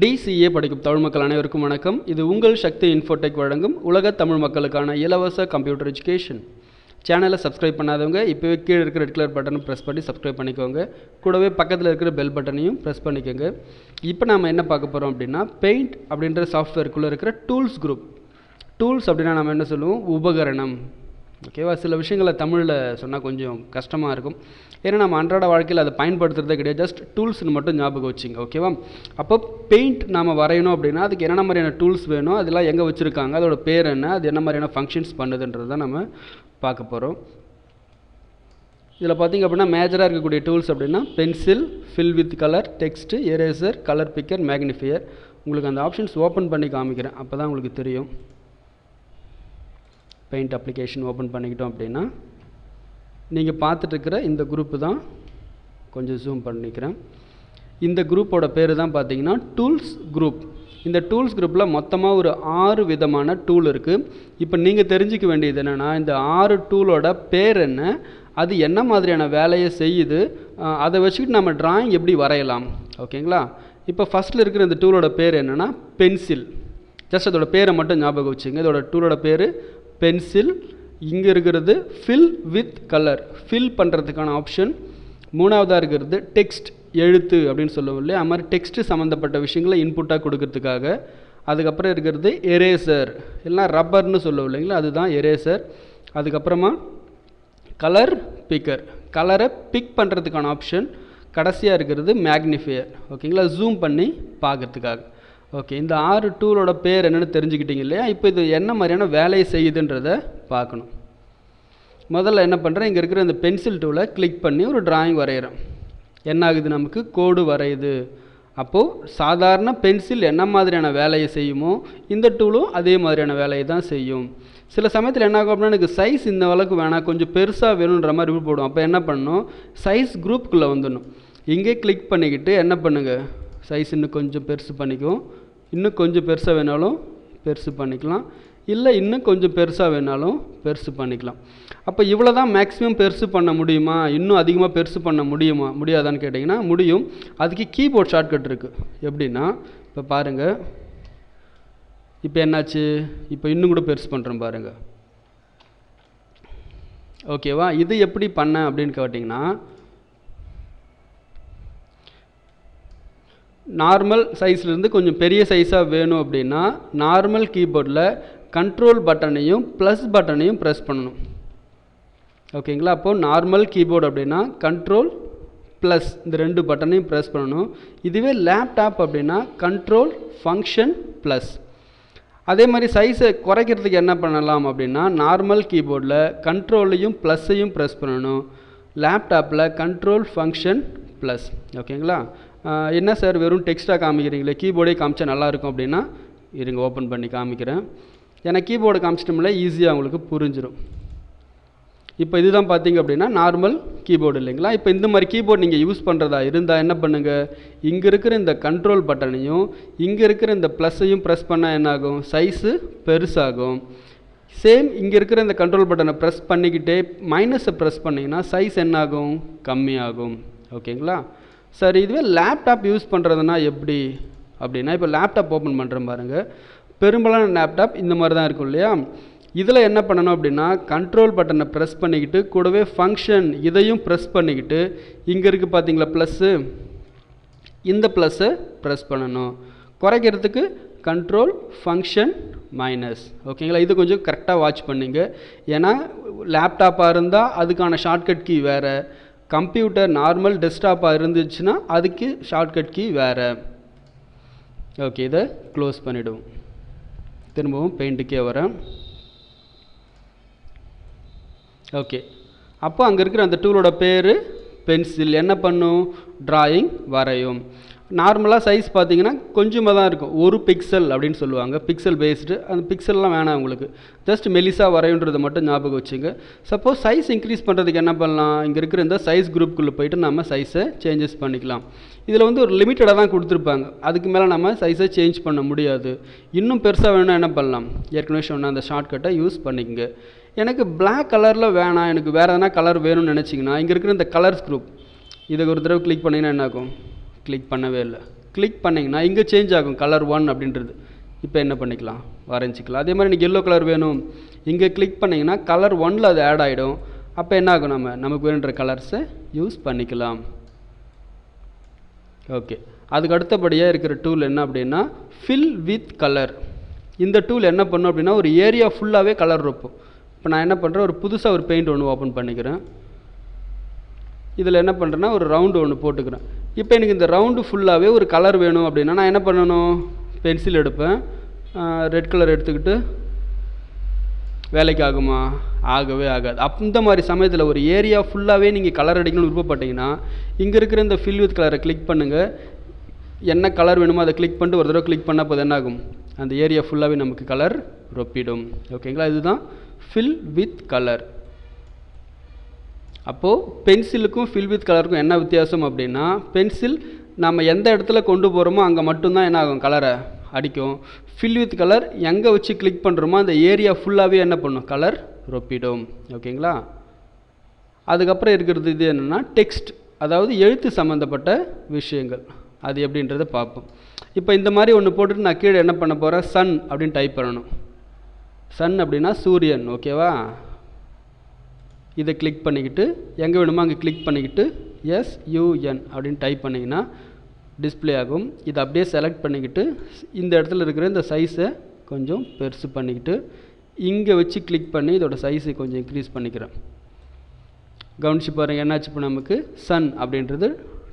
TCA படிக்கும் தமிழ் மக்கள் அனைவருக்கும் வணக்கம். இது உங்கள் சக்தி இன்ஃபோடெக் வழங்கும் உலக தமிழ் மக்களுக்கான இலவச கம்ப்யூட்டர் எஜுகேஷன் சேனலை சப்ஸ்கிரைப் பண்ணாதவங்க இப்போவே கீழே இருக்கிற ரெட் கலர் பட்டனை ப்ரெஸ் பண்ணி சப்ஸ்கிரைப் பண்ணிக்கோங்க. கூடவே பக்கத்தில் இருக்கிற பெல் பட்டனையும் ப்ரெஸ் பண்ணிக்கோங்க. இப்போ நாம் என்ன பார்க்க போகிறோம் அப்படின்னா பெயிண்ட் அப்படின்ற சாஃப்ட்வேருக்குள்ளே இருக்கிற டூல்ஸ் குரூப் டூல்ஸ் அப்படின்னா நம்ம என்ன சொல்லுவோம்? உபகரணம். ஓகேவா சில விஷயங்களை தமிழில் சொன்னால் கொஞ்சம் கஷ்டமாக இருக்கும். ஏன்னா நம்ம அன்றாட வாழ்க்கையில் அதை பயன்படுத்துறதே கிடையாது. ஜஸ்ட் டூல்ஸ்னு மட்டும் ஞாபகம் வச்சுங்க ஓகேவா அப்போ பெயிண்ட் நாம் வரையணும் அப்படின்னா அதுக்கு என்னென்ன மாதிரியான டூல்ஸ் வேணும் அதெல்லாம் எங்கே வச்சுருக்காங்க அதோட பேர் என்ன அது என்ன மாதிரியான ஃபங்க்ஷன்ஸ் பண்ணுதுன்றது தான் நம்ம பார்க்க போகிறோம் இதில் பார்த்திங்க அப்படின்னா மேஜராக இருக்கக்கூடிய டூல்ஸ் அப்படின்னா pencil fill with colour text eraser colour picker magnifier உங்களுக்கு அந்த ஆப்ஷன்ஸ் ஓப்பன் பண்ணி காமிக்கிறேன். அப்போ தான் உங்களுக்கு தெரியும். பெயிண்ட் அப்ளிகேஷன் ஓப்பன் பண்ணிக்கிட்டோம் அப்படின்னா நீங்கள் பார்த்துட்ருக்கிற இந்த குரூப்பு தான் கொஞ்சம் ஜூம் பண்ணிக்கிறேன். இந்த குரூப்போட பேர் தான் பார்த்தீங்கன்னா டூல்ஸ் குரூப் இந்த டூல்ஸ் குரூப்பில் மொத்தமாக ஒரு ஆறு விதமான டூல் இருக்குது இப்போ நீங்கள் தெரிஞ்சிக்க வேண்டியது என்னென்னா இந்த ஆறு டூலோட பேர் என்ன அது என்ன மாதிரியான வேலையை செய்யுது அதை வச்சுக்கிட்டு நம்ம டிராயிங் எப்படி வரையலாம். ஓகேங்களா? இப்போ ஃபஸ்ட்டில் இருக்கிற இந்த டூலோட பேர் என்னென்னா பென்சில் ஜஸ்ட் அதோட பேரை மட்டும் ஞாபகம் வச்சுங்க. இதோட டூலோட பேர் பென்சில் இங்கே இருக்கிறது ஃபில் வித் கலர் ஃபில் பண்ணுறதுக்கான ஆப்ஷன் மூணாவதாக இருக்கிறது டெக்ஸ்ட் எழுத்து அப்படின்னு சொல்லுவோம் இல்லையா? அது மாதிரி டெக்ஸ்ட்டு சம்மந்தப்பட்ட விஷயங்களை இன்புட்டாக கொடுக்கறதுக்காக. அதுக்கப்புறம் இருக்கிறது எரேசர் இல்லைனா ரப்பர்னு சொல்லுவோம் இல்லைங்களா? அதுதான் எரேசர் அதுக்கப்புறமா கலர் பிக்கர் கலரை பிக் பண்ணுறதுக்கான ஆப்ஷன் கடைசியாக இருக்கிறது மேக்னிஃபையர் ஓகேங்களா ஜூம் பண்ணி பார்க்கறதுக்காக. ஓகே இந்த ஆறு டூலோட பேர் என்னென்னு தெரிஞ்சுக்கிட்டீங்க இல்லையா? இப்போ இது என்ன மாதிரியான வேலையை செய்யுதுன்றதை பார்க்கணும். முதல்ல என்ன பண்ணுறேன் இங்கே இருக்கிற இந்த பென்சில் டூலை கிளிக் பண்ணி ஒரு டிராயிங் வரைகிறேன் என்ன ஆகுது நமக்கு? கோடு வரையுது. அப்போது சாதாரண பென்சில் என்ன மாதிரியான வேலையை செய்யுமோ இந்த டூலும் அதே மாதிரியான வேலையை தான் செய்யும். சில சமயத்தில் என்ன ஆகும் அப்படின்னா எனக்கு சைஸ் இந்த அளவுக்கு வேணாம் கொஞ்சம் பெருசாக வேணுன்ற மாதிரி விருப்பம் போடும் அப்போ என்ன பண்ணணும்? சைஸ் குரூப்புக்குள்ளே வந்துடணும். இங்கே கிளிக் பண்ணிக்கிட்டு என்ன பண்ணுங்கள் சைஸ் இன்னும் கொஞ்சம் பெருசு பண்ணிக்குவோம். இன்னும் கொஞ்சம் பெருசாக வேணாலும் பெருசு பண்ணிக்கலாம். இல்லை இன்னும் கொஞ்சம் பெருசாக வேணாலும் பெருசு பண்ணிக்கலாம். அப்போ இவ்வளோ தான் மேக்ஸிமம் பெருசு பண்ண முடியுமா? இன்னும் அதிகமாக பெருசு பண்ண முடியுமா? முடியாதான்னு கேட்டிங்கன்னா முடியும். அதுக்கு கீபோர்ட் ஷார்ட்கட் இருக்குது எப்படின்னா இப்போ பாருங்கள் இப்போ என்னாச்சு? இப்போ இன்னும் கூட பெருசு பண்ணுறோம் பாருங்கள் ஓகேவா இது எப்படி பண்ண அப்படின்னு கேட்டிங்கன்னா நார்மல் சைஸ்லேருந்து கொஞ்சம் பெரிய சைஸாக வேணும் அப்படின்னா நார்மல் கீபோர்டில் கண்ட்ரோல் பட்டனையும் ப்ளஸ் பட்டனையும் ப்ரெஸ் பண்ணணும். ஓகேங்களா அப்போது நார்மல் கீபோர்டு அப்படின்னா கண்ட்ரோல் ப்ளஸ் இந்த ரெண்டு பட்டனையும் ப்ரெஸ் பண்ணணும். இதுவே லேப்டாப் அப்படின்னா கண்ட்ரோல் ஃபங்க்ஷன் ப்ளஸ் அதே மாதிரி சைஸை குறைக்கிறதுக்கு என்ன பண்ணலாம் அப்படின்னா நார்மல் கீபோர்டில் கண்ட்ரோலையும் ப்ளஸ்ஸையும் ப்ரெஸ் பண்ணணும். லேப்டாப்பில் கண்ட்ரோல் ஃபங்க்ஷன் ப்ளஸ் ஓகேங்களா என்ன சார் வெறும் டெக்ஸ்ட்டாக காமிக்கிறீங்களே? கீபோர்டே காமிச்சா நல்லாயிருக்கும் அப்படின்னா இருங்க ஓப்பன் பண்ணி காமிக்கிறேன். ஏன்னா கீபோர்டு காமிச்சிட்டோம்ல ஈஸியாக உங்களுக்கு புரிஞ்சிடும் இப்போ இதுதான் பார்த்தீங்க அப்படின்னா நார்மல் கீபோர்டு இல்லைங்களா? இப்போ இந்த மாதிரி கீபோர்டு நீங்கள் யூஸ் பண்ணுறதா இருந்தால் என்ன பண்ணுங்கள் இங்கே இருக்கிற இந்த கண்ட்ரோல் பட்டனையும் இங்கே இருக்கிற இந்த ப்ளஸ்ஸையும் ப்ரெஸ் பண்ணால் என்னாகும்? சைஸு பெருசாகும். சேம் இங்கே இருக்கிற இந்த கண்ட்ரோல் பட்டனை ப்ரெஸ் பண்ணிக்கிட்டே மைனஸை ப்ரெஸ் பண்ணிங்கன்னா சைஸ் என்னாகும்? கம்மியாகும். ஓகேங்களா சரி இதுவே லேப்டாப் யூஸ் பண்ணுறதுனா எப்படி? அப்படின்னா இப்போ லேப்டாப் ஓப்பன் பண்ணுறேன் பாருங்கள் பெரும்பாலான லேப்டாப் இந்த மாதிரி தான் இருக்கும் இல்லையா? இதில் என்ன பண்ணணும் அப்படின்னா கண்ட்ரோல் பட்டனை ப்ரெஸ் பண்ணிக்கிட்டு கூடவே ஃபங்க்ஷன் இதையும் ப்ரெஸ் பண்ணிக்கிட்டு இங்கே இருக்குது பார்த்தீங்களா ப்ளஸ்ஸு இந்த ப்ளஸ்ஸை ப்ரெஸ் பண்ணணும். குறைக்கிறதுக்கு கண்ட்ரோல் ஃபங்க்ஷன் மைனஸ் ஓகேங்களா இது கொஞ்சம் கரெக்டாக வாட்ச் பண்ணிங்க. ஏன்னா லேப்டாப்பாக இருந்தால் அதுக்கான ஷார்ட்கட் கீ வேறு. கம்ப்யூட்டர் நார்மல் டெஸ்க்டாப்பாக இருந்துச்சுன்னா அதுக்கு ஷார்ட்கட் கீ வேறு. ஓகே இதை க்ளோஸ் பண்ணிவிடுவோம் திரும்பவும் பெயிண்ட்டுக்கே வரேன் ஓகே அப்போ அங்கே இருக்கிற அந்த டூலோட பேர் பென்சில் என்ன பண்ணும்? டிராயிங் வரையும். நார்மலாக சைஸ் பார்த்தீங்கன்னா கொஞ்சமாக தான் இருக்கும். ஒரு பிக்சல் அப்படின்னு சொல்லுவாங்க. பிக்சல் பேஸ்டு அந்த பிக்சல்லாம் வேணாம் உங்களுக்கு. ஜஸ்ட் மெலிசா வரையுன்றதை மட்டும் ஞாபகம் வச்சுங்க. சப்போஸ் சைஸ் இன்க்ரீஸ் பண்ணுறதுக்கு என்ன பண்ணலாம்? இங்கே இருக்கிற இந்த சைஸ் குரூப்புக்குள்ளே போயிட்டு நம்ம சைஸை சேஞ்சஸ் பண்ணிக்கலாம். இதில் வந்து ஒரு லிமிட்டடாக தான் கொடுத்துருப்பாங்க. அதுக்கு மேலே நம்ம சைஸை சேஞ்ச் பண்ண முடியாது. இன்னும் பெருசாக வேணும்னா என்ன பண்ணலாம்? ஏற்கனவே சொன்ன அந்த ஷார்ட்கட்டை யூஸ் பண்ணிக்கங்க. எனக்கு பிளாக் கலரில் வேணாம். எனக்கு வேறு எதனா கலர் வேணும்னு நினச்சிங்கன்னா இங்கே இருக்கிற இந்த கலர்ஸ் குரூப் இதை ஒரு தடவை கிளிக் பண்ணிங்கன்னா என்ன ஆகும் கிளிக் பண்ணவே இல்லை. கிளிக் பண்ணிங்கன்னா இங்கே சேஞ்ச் ஆகும் கலர் ஒன் அப்படின்றது. இப்போ என்ன பண்ணிக்கலாம்? வரைஞ்சிக்கலாம். அதே மாதிரி எனக்கு எல்லோ கலர் வேணும். இங்கே கிளிக் பண்ணிங்கன்னா கலர் ஒனில் அது ஆட் ஆகிடும் அப்போ என்ன ஆகும் நம்ம? நமக்கு வேணுன்ற கலர்ஸை யூஸ் பண்ணிக்கலாம். ஓகே அதுக்கு அடுத்தபடியாக இருக்கிற டூல் என்ன அப்படின்னா ஃபில் வித் கலர் இந்த டூல் என்ன பண்ணும் அப்படின்னா ஒரு ஏரியா ஃபுல்லாகவே கலர் இருப்போம் இப்போ நான் என்ன பண்ணுறேன் ஒரு புதுசாக ஒரு பெயிண்ட் ஒன்று ஓப்பன் பண்ணிக்கிறேன். இதில் என்ன பண்ணுறேன்னா ஒரு ரவுண்டு ஒன்று போட்டுக்கிறேன். இப்போ எனக்கு இந்த ரவுண்டு ஃபுல்லாகவே ஒரு கலர் வேணும் அப்படின்னா நான் என்ன பண்ணணும்? பென்சில் எடுப்பேன். ரெட் கலர் எடுத்துக்கிட்டு வேலைக்கு ஆகுமா? ஆகவே ஆகாது. அந்த மாதிரி சமயத்தில் ஒரு ஏரியா ஃபுல்லாகவே நீங்கள் கலர் அடிக்கணும்னு விருப்பப்பட்டீங்கன்னா இங்கே இருக்கிற இந்த ஃபில் வித் கலரை கிளிக் பண்ணுங்கள் என்ன கலர் வேணுமோ அதை கிளிக் பண்ணிட்டு ஒரு தடவை கிளிக் பண்ணால் போது என்ன ஆகும்? அந்த ஏரியா ஃபுல்லாகவே நமக்கு கலர் ரொப்பிடும். ஓகேங்களா இதுதான் ஃபில் வித் கலர் அப்போது பென்சிலுக்கும் ஃபில் வித் கலருக்கும் என்ன வித்தியாசம் அப்படின்னா பென்சில் நம்ம எந்த இடத்துல கொண்டு போகிறோமோ அங்கே மட்டும்தான் என்ன ஆகும்? கலரை அடிக்கும். ஃபில் வித் கலர் எங்கே வச்சு கிளிக் பண்ணுறோமோ அந்த ஏரியா ஃபுல்லாகவே என்ன பண்ணும்? கலர் ரொப்பிடும். ஓகேங்களா? அதுக்கப்புறம் இருக்கிறது இது என்னென்னா டெக்ஸ்ட் அதாவது எழுத்து சம்மந்தப்பட்ட விஷயங்கள். அது எப்படின்றத பார்ப்போம். இப்போ இந்த மாதிரி ஒன்று போட்டுட்டு நான் கீழே என்ன பண்ண போகிறேன் சன் அப்படின்னு டைப் பண்ணணும். சன் அப்படின்னா சூரியன் ஓகேவா இதை கிளிக் பண்ணிக்கிட்டு எங்கே வேணுமோ அங்கே கிளிக் பண்ணிக்கிட்டு எஸ்யூஎன் அப்படின்னு டைப் பண்ணிங்கன்னா டிஸ்ப்ளே ஆகும். இதை அப்படியே செலக்ட் பண்ணிக்கிட்டு இந்த இடத்துல இருக்கிற இந்த சைஸை கொஞ்சம் பெருசு பண்ணிக்கிட்டு இங்கே வச்சு கிளிக் பண்ணி இதோட சைஸை கொஞ்சம் இன்க்ரீஸ் பண்ணிக்கிறேன். கவனிச்சு பாருங்கள் என்னாச்சு இப்போ நமக்கு? சன் அப்படின்றது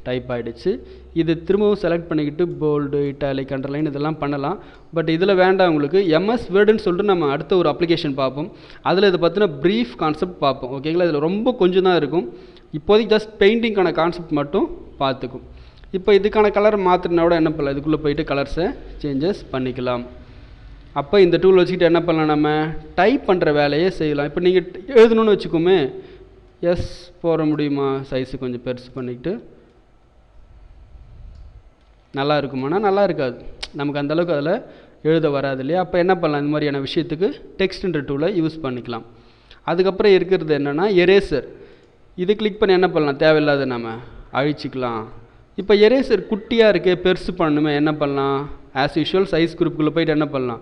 டைப் ஆகிடுச்சு இது திரும்பவும் செலக்ட் பண்ணிக்கிட்டு போல்டு இட்டாலிக் அண்டர்லைன் இதெல்லாம் பண்ணலாம். பட் இதில் வேண்டாம் உங்களுக்கு. எம்எஸ் வேர்டுன்னு சொல்லிட்டு நம்ம அடுத்த ஒரு அப்ளிகேஷன் பார்ப்போம். அதில் இதை பார்த்தினா ப்ரீஃப் கான்செப்ட் பார்ப்போம். ஓகேங்களா இதில் ரொம்ப கொஞ்சம் தான் இருக்கும். இப்போதைக்கு ஜஸ்ட் பெயிண்டிங்கான கான்செப்ட் மட்டும் பார்த்துக்கும். இப்போ இதுக்கான கலர் மாற்றினோட என்ன பண்ணலாம்? இதுக்குள்ளே போயிட்டு கலர்ஸை சேஞ்சஸ் பண்ணிக்கலாம். அப்போ இந்த டூல் வச்சுக்கிட்டு என்ன பண்ணலாம் நம்ம? டைப் பண்ணுற வேலையை செய்யலாம். இப்போ நீங்கள் எழுதணும்னு வச்சுக்கோமே. எஸ் போட முடியுமா? சைஸு கொஞ்சம் பெருசு பண்ணிக்கிட்டு நல்லா இருக்குமானா நல்லா இருக்காது நமக்கு அந்தளவுக்கு அதில் எழுத வராது இல்லையா? அப்போ என்ன பண்ணலாம்? இந்த மாதிரியான விஷயத்துக்கு டெக்ஸ்ட்ன்ற டூலை யூஸ் பண்ணிக்கலாம். அதுக்கப்புறம் இருக்கிறது என்னென்னா எரேசர் இது கிளிக் பண்ணி என்ன பண்ணலாம்? தேவையில்லாத நம்ம அழிச்சிக்கலாம். இப்போ எரேசர் குட்டியாக இருக்கே பெருசு பண்ணணுமே என்ன பண்ணலாம்? ஆஸ் யூஷுவல் சைஸ் குரூப்புக்குள்ளே போயிட்டு என்ன பண்ணலாம்?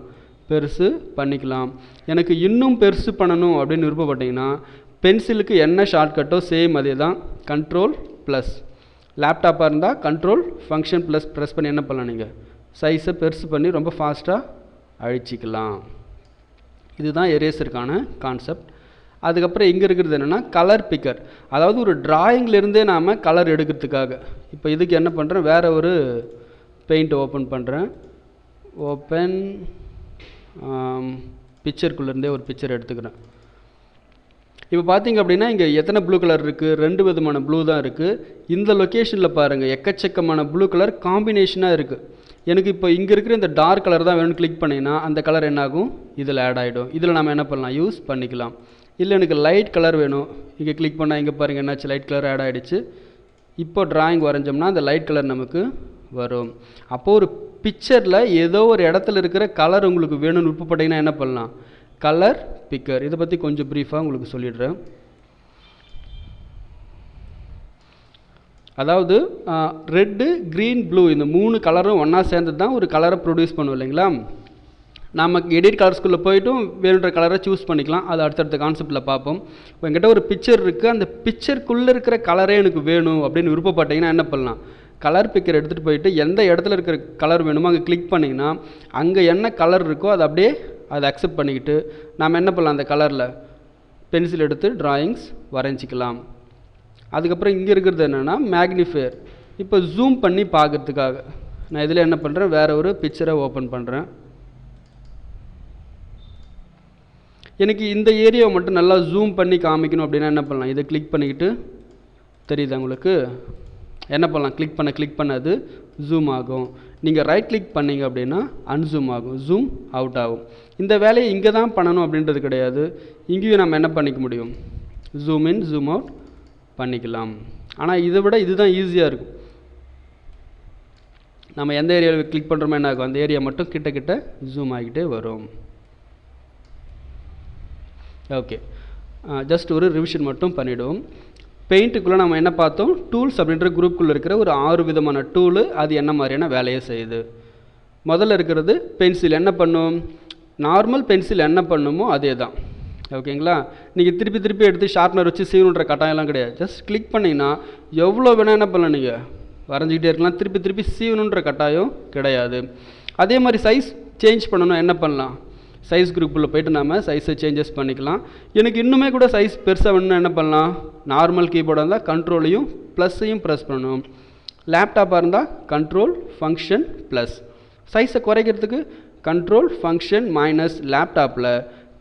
பெருசு பண்ணிக்கலாம். எனக்கு இன்னும் பெருசு பண்ணணும் அப்படின்னு விருப்பப்பட்டீங்கன்னா பென்சிலுக்கு என்ன ஷார்ட்கட்டோ சேம் அதே தான். கண்ட்ரோல் ப்ளஸ் லேப்டாப்பாக இருந்தால் கண்ட்ரோல் ஃபங்க்ஷன் ப்ளஸ் ப்ரெஸ் பண்ணி என்ன பண்ணலாம் நீங்கள் சைஸை பெருசு பண்ணி ரொம்ப ஃபாஸ்ட்டாக அழிச்சிக்கலாம். இதுதான் எரேசருக்கான கான்செப்ட் அதுக்கப்புறம் இங்கே இருக்கிறது என்னென்னா கலர் பிக்கர் அதாவது ஒரு டிராயிங்லேருந்தே நாம் கலர் எடுக்கிறதுக்காக. இப்போ இதுக்கு என்ன பண்ணுறேன் வேறு ஒரு பெயிண்ட் ஓப்பன் பண்ணுறேன் ஓப்பன் பிக்சருக்குள்ளேருந்தே ஒரு பிக்சர் எடுத்துக்கிறேன். இப்போ பார்த்தீங்க அப்படின்னா இங்கே எத்தனை ப்ளூ கலர் இருக்குது ரெண்டு விதமான ப்ளூ தான் இருக்குது இந்த லொக்கேஷனில் பாருங்கள் எக்கச்சக்கமான ப்ளூ கலர் காம்பினேஷனாக இருக்குது எனக்கு இப்போ இங்கே இருக்கிற இந்த டார்க் கலர் தான் வேணும்னு கிளிக் பண்ணிங்கன்னா அந்த கலர் என்னாகும்? இதில் ஆட் ஆகிடும் இதில் நம்ம என்ன பண்ணலாம்? யூஸ் பண்ணிக்கலாம். இல்லை எனக்கு லைட் கலர் வேணும். இங்கே கிளிக் பண்ணால் இங்கே பாருங்கள் என்னாச்சு? லைட் கலர் ஆட் ஆகிடுச்சு இப்போ டிராயிங் வரைஞ்சோம்னா அந்த லைட் கலர் நமக்கு வரும். அப்போது ஒரு பிக்சரில் ஏதோ ஒரு இடத்துல இருக்கிற கலர் உங்களுக்கு வேணும்னு விருப்பப்பட்டீங்கன்னா என்ன பண்ணலாம்? கலர் பிக்கர் இதை பற்றி கொஞ்சம் ப்ரீஃபாக உங்களுக்கு சொல்லிடுறேன். அதாவது ரெட்டு க்ரீன் ப்ளூ இந்த மூணு கலரும் ஒன்றா சேர்ந்து தான் ஒரு கலரை ப்ரொடியூஸ் பண்ணுவோம் இல்லைங்களா? நமக்கு எடிட் கலர்ஸ்குள்ளே போய்ட்டும் வேணுன்ற கலரை சூஸ் பண்ணிக்கலாம். அது அடுத்தடுத்த கான்செப்டில் பார்ப்போம். இப்போ என்கிட்ட ஒரு பிக்சர் இருக்குது அந்த பிக்சருக்குள்ளே இருக்கிற கலரே எனக்கு வேணும் அப்படின்னு விருப்பப்பட்டீங்கன்னா என்ன பண்ணலாம்? கலர் பிக்கர் எடுத்துகிட்டு போயிட்டு எந்த இடத்துல இருக்கிற கலர் வேணுமோ அங்கே கிளிக் பண்ணிங்கன்னா அங்கே என்ன கலர் இருக்கோ அதை அப்படியே அதை அக்செப்ட் பண்ணிக்கிட்டு நாம் என்ன பண்ணலாம் அந்த கலரில் பென்சில் எடுத்து ட்ராயிங்ஸ் வரைஞ்சிக்கலாம். அதுக்கப்புறம் இங்கே இருக்கிறது என்னென்னா மேக்னிஃபையர் இப்போ ஜூம் பண்ணி பார்க்குறதுக்காக நான் இதில் என்ன பண்ணுறேன் வேறு ஒரு பிக்சரை ஓப்பன் பண்ணுறேன் எனக்கு இந்த ஏரியாவை மட்டும் நல்லா ஜூம் பண்ணி காமிக்கணும் அப்படின்னா என்ன பண்ணலாம்? இதை கிளிக் பண்ணிக்கிட்டு தெரியுதா உங்களுக்கு? என்ன பண்ணலாம்? கிளிக் பண்ண கிளிக் பண்ண அது ஜூம் ஆகும். நீங்கள் ரைட் கிளிக் பண்ணீங்க அப்படின்னா அன்சூம் ஆகும். ஜூம் அவுட் ஆகும். இந்த வேலையை இங்கே தான் பண்ணணும் அப்படின்றது கிடையாது. இங்கேயும் நம்ம என்ன பண்ணிக்க முடியும்? ஜூம் இன் ஜூம் அவுட் பண்ணிக்கலாம். ஆனால் இதை விட இதுதான் ஈஸியாக இருக்கும். நம்ம எந்த ஏரியாவில் கிளிக் பண்ணுறோமோ என்ன ஆகும்? அந்த ஏரியா மட்டும் கிட்ட கிட்ட ஜூம் ஆகிட்டே வரும். ஓகே ஜஸ்ட் ஒரு ரிவிஷன் மட்டும் பண்ணிவிடுவோம் பெயிண்ட்டுக்குள்ளே நம்ம என்ன பார்த்தோம்? டூல்ஸ் அப்படின்ற குரூப்புக்குள்ளே இருக்கிற ஒரு ஆறு விதமான டூலு அது என்ன மாதிரியான வேலையை செய்யுது? முதல்ல இருக்கிறது பென்சில். என்ன பண்ணும்? நார்மல் பென்சில் என்ன பண்ணுமோ அதே தான் ஓகேங்களா? நீங்கள் திருப்பி திருப்பி எடுத்து ஷார்ப்னர் வச்சு சீவனுன்ற கட்டாயம்லாம் கிடையாது. ஜஸ்ட் கிளிக் பண்ணிங்கன்னா எவ்வளோ வேணால் என்ன பண்ணலாம் நீங்கள் வரைஞ்சிக்கிட்டே இருக்கலாம். திருப்பி திருப்பி சீவனுன்ற கட்டாயம் கிடையாது. அதே மாதிரி சைஸ் சேஞ்ச் பண்ணணும் என்ன பண்ணலாம்? சைஸ் குரூப்பில் போயிட்டு நாம் சைஸை சேஞ்சஸ் பண்ணிக்கலாம். எனக்கு இன்னுமே கூட சைஸ் பெருசாக வேணும்னா என்ன பண்ணலாம்? நார்மல் கீபோர்டாக இருந்தால் கண்ட்ரோலையும் ப்ளஸ்ஸையும் ப்ரெஸ் பண்ணணும். லேப்டாப்பாக இருந்தால் கண்ட்ரோல் ஃபங்க்ஷன் ப்ளஸ் சைஸை குறைக்கிறதுக்கு கண்ட்ரோல் ஃபங்க்ஷன் மைனஸ் லேப்டாப்பில்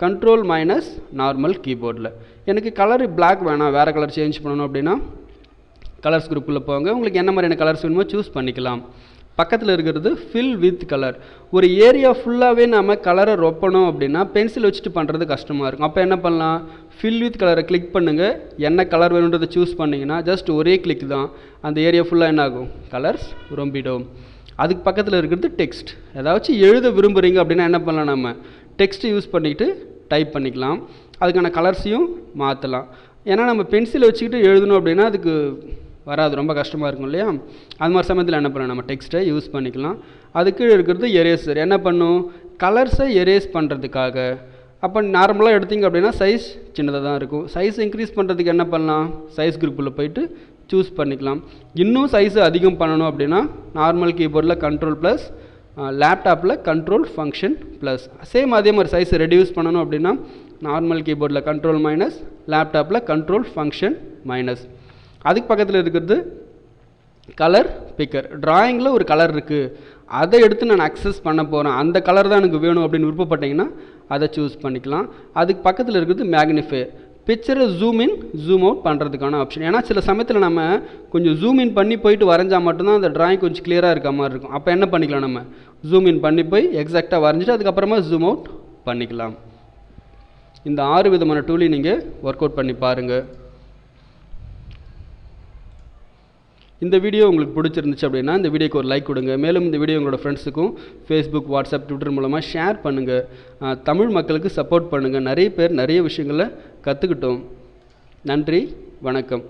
கண்ட்ரோல் மைனஸ் நார்மல் கீபோர்டில் எனக்கு கலர் பிளாக் வேணாம் வேறு கலர் சேஞ்ச் பண்ணணும் அப்படின்னா கலர்ஸ் குரூப்பில் போங்க. உங்களுக்கு என்ன மாதிரியான கலர்ஸ் வேணுமோ சூஸ் பண்ணிக்கலாம். பக்கத்தில் இருக்கிறது ஃபில் வித் கலர் ஒரு ஏரியா ஃபுல்லாகவே நம்ம கலரை ரொப்பணும் அப்படின்னா பென்சில் வச்சுட்டு பண்ணுறது கஷ்டமாக இருக்கும். அப்போ என்ன பண்ணலாம்? ஃபில் வித் கலரை கிளிக் பண்ணுங்கள் என்ன கலர் வேணுன்றதை சூஸ் பண்ணிங்கன்னா ஜஸ்ட் ஒரே கிளிக் தான். அந்த ஏரியா ஃபுல்லாக என்ன ஆகும்? கலர்ஸ் ரொம்பிடும். அதுக்கு பக்கத்தில் இருக்கிறது டெக்ஸ்ட் ஏதாச்சும் எழுத விரும்புகிறீங்க அப்படின்னா என்ன பண்ணலாம் நம்ம டெக்ஸ்ட்டு யூஸ் பண்ணிக்கிட்டு டைப் பண்ணிக்கலாம். அதுக்கான கலர்ஸையும் மாற்றலாம் ஏன்னா நம்ம பென்சிலை வச்சுக்கிட்டு எழுதணும் அப்படின்னா அதுக்கு வராது ரொம்ப கஷ்டமாக இருக்கும் இல்லையா? அது மாதிரி சமயத்தில் என்ன பண்ணலாம் நம்ம டெக்ஸ்ட்டை யூஸ் பண்ணிக்கலாம். அதுக்கு இருக்கிறது எரேசர் என்ன பண்ணும்? கலர்ஸை எரேஸ் பண்ணுறதுக்காக அப்போ நார்மலாக எடுத்தீங்க அப்படின்னா சைஸ் சின்னதாக தான் இருக்கும். சைஸ் இன்க்ரீஸ் பண்ணுறதுக்கு என்ன பண்ணலாம்? சைஸ் குரூப்பில் போயிட்டு சூஸ் பண்ணிக்கலாம். இன்னும் சைஸை அதிகம் பண்ணணும் அப்படின்னா நார்மல் கீபோர்டில் கண்ட்ரோல் ப்ளஸ் லேப்டாப்பில் கண்ட்ரோல் ஃபங்க்ஷன் ப்ளஸ் சேம் அதே மாதிரி சைஸ் ரெடியூஸ் பண்ணணும் அப்படின்னா நார்மல் கீபோர்டில் கண்ட்ரோல் மைனஸ் லேப்டாப்பில் கண்ட்ரோல் ஃபங்க்ஷன் மைனஸ் அதுக்கு பக்கத்தில் இருக்கிறது கலர் பிக்கர் ட்ராயிங்கில் ஒரு கலர் இருக்குது அதை எடுத்து நான் அக்சஸ் பண்ண போகிறேன் அந்த கலர் தான் எனக்கு வேணும் அப்படின்னு விருப்பப்பட்டீங்கன்னா அதை சூஸ் பண்ணிக்கலாம். அதுக்கு பக்கத்தில் இருக்கிறது மேக்னிஃபை பிக்சரை ஜூம் இன் ஜூம் அவுட் பண்ணுறதுக்கான ஆப்ஷன் ஏன்னா சில சமயத்தில் நம்ம கொஞ்சம் ஜூம் இன் பண்ணி போயிட்டு வரைஞ்சால் மட்டும்தான் அந்த ட்ராயிங் கொஞ்சம் கிளியராக இருக்க மாதிரி இருக்கும். அப்போ என்ன பண்ணிக்கலாம் நம்ம? ஜூம் இன் பண்ணி போய் எக்ஸாக்டாக வரைஞ்சிட்டு அதுக்கப்புறமா ஜூம் அவுட் பண்ணிக்கலாம். இந்த ஆறு விதமான டூலையும் நீங்கள் ஒர்க் அவுட் பண்ணி பாருங்கள் இந்த வீடியோ உங்களுக்கு பிடிச்சிருந்துச்சு அப்படின்னா இந்த வீடியோக்கு ஒரு லைக் கொடுங்க. மேலும் இந்த வீடியோ உங்களோட ஃப்ரெண்ட்ஸுக்கும் ஃபேஸ்புக் வாட்ஸ்அப் ட்விட்டர் மூலமாக ஷேர் பண்ணுங்கள் தமிழ் மக்களுக்கு சப்போர்ட் பண்ணுங்கள் நிறைய பேர் நிறைய விஷயங்களை கற்றுக்கிட்டோம் நன்றி வணக்கம்.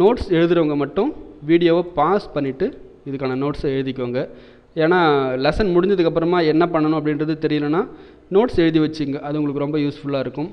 நோட்ஸ் எழுதுகிறவங்க மட்டும் வீடியோவை பாஸ் பண்ணிவிட்டு இதுக்கான நோட்ஸை எழுதிக்கோங்க. ஏன்னா லெசன் முடிஞ்சதுக்கப்புறமா என்ன பண்ணணும் அப்படின்றது தெரியலனா நோட்ஸ் எழுதி வச்சுங்க. அது உங்களுக்கு ரொம்ப யூஸ்ஃபுல்லாக இருக்கும்.